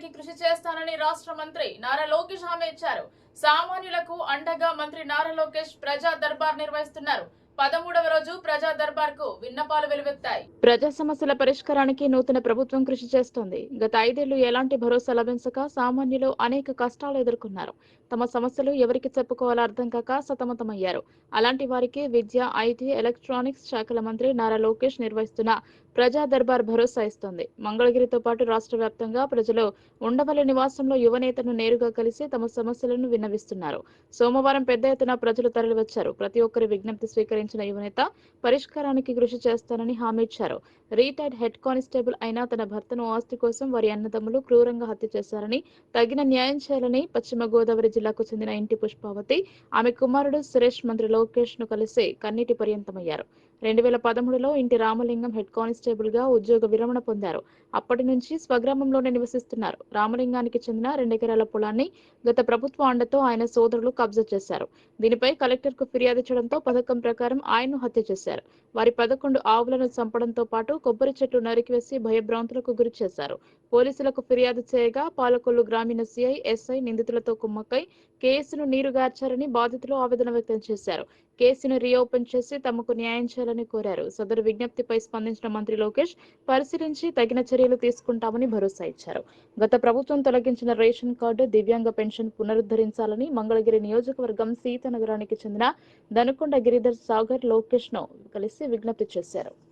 పరిష్కారానికి కృషి చేస్తానని రాష్ట్ర మంత్రి నారా లోకేష్ హామీ ఇచ్చారు. సామాన్యులకు అండగా మంత్రి నారా లోకేష్ ప్రజా దర్బార్ నిర్వహిస్తున్నారు. పదమూడవ రోజు ప్రజా దర్బార్కు విన్నపాలు వెలువెత్తాయి. ప్రజా సమస్యల పరిష్కారానికి నూతన ప్రభుత్వం కృషి చేస్తోంది. గత ఐదేళ్ళు ఎలాంటి భరోసా లభించక సామాన్యులు అనేక కష్టాలు ఎదుర్కొన్నారు. తమ సమస్యలు ఎవరికి చెప్పుకోవాలో అర్థం కాక సతమతమయ్యారు. అలాంటి వారికి విద్య ఐటీ ఎలక్ట్రానిక్స్ శాఖల మంత్రి నారా లోకేష్ నిర్వహిస్తున్న ప్రజా దర్బార్ భరోసా ఇస్తోంది. మంగళగిరితో పాటు రాష్ట్ర వ్యాప్తంగా ప్రజలు ఉండవల్లి నివాసంలో యువనేతను నేరుగా కలిసి తమ సమస్యలను విన్నవిస్తున్నారు. సోమవారం పెద్ద ఎత్తున ప్రజలు తరలివచ్చారు. ప్రతి ఒక్కరి విజ్ఞప్తి స్వీకరించిన యువనేత పరిష్కారానికి కృషి చేస్తానని హామీ ఇచ్చారు. రిటైర్డ్ హెడ్ కానిస్టేబుల్ అయిన తన భర్తను ఆస్తి కోసం వారి అన్నదమ్ములు క్రూరంగా హత్య చేశారని తగిన న్యాయం చేయాలని పశ్చిమ గోదావరి జిల్లాకు చెందిన ఇంటి పుష్పావతి ఆమె కుమారుడు సురేష్ మంత్రి లోకేష్ను కలిసి కన్నీటి పర్యంతమయ్యారు. రెండు వేల పదమూడులో ఇంటి రామలింగం హెడ్ కానిస్టేబుల్గా ఉద్యోగ విరమణ పొందారు. అప్పటి నుంచి స్వగ్రామంలోనే నివసిస్తున్నారు. రామలింగానికి చెందిన రెండెకరాల పొలాన్ని గత ప్రభుత్వ అండతో ఆయన సోదరులు కబ్జా చేశారు. దీనిపై కలెక్టర్కు ఫిర్యాదు చేయడంతో పథకం ప్రకారం ఆయన్ను హత్య చేశారు. వారి పదకొండు ఆవులను చంపడంతో పాటు కొబ్బరి చెట్లు నరికివేసి భయభ్రాంతులకు గురి చేశారు. పోలీసులకు ఫిర్యాదు చేయగా పాలకొల్లు గ్రామీణ సిఐ ఎస్ఐ నిందితులతో కుమ్మక్కై కేసును నీరుగార్చారని బాధితులు ఆవేదన వ్యక్తం చేశారు. కేసును రీఓపెన్ చేసి తమకు న్యాయం చేయాలని కోరారు. సదరు విజ్ఞప్తిపై స్పందించిన మంత్రి లోకేష్ పరిశీలించి తగిన చర్యలు తీసుకుంటామని భరోసా ఇచ్చారు. గత ప్రభుత్వం తొలగించిన రేషన్ కార్డు దివ్యాంగ పెన్షన్ పునరుద్ధరించాలని మంగళగిరి నియోజకవర్గం సీతనగరానికి చెందిన దనుకొండ గిరిధర్ సాగర్ లోకేష్ను కలిసి విజ్ఞప్తి చేశారు.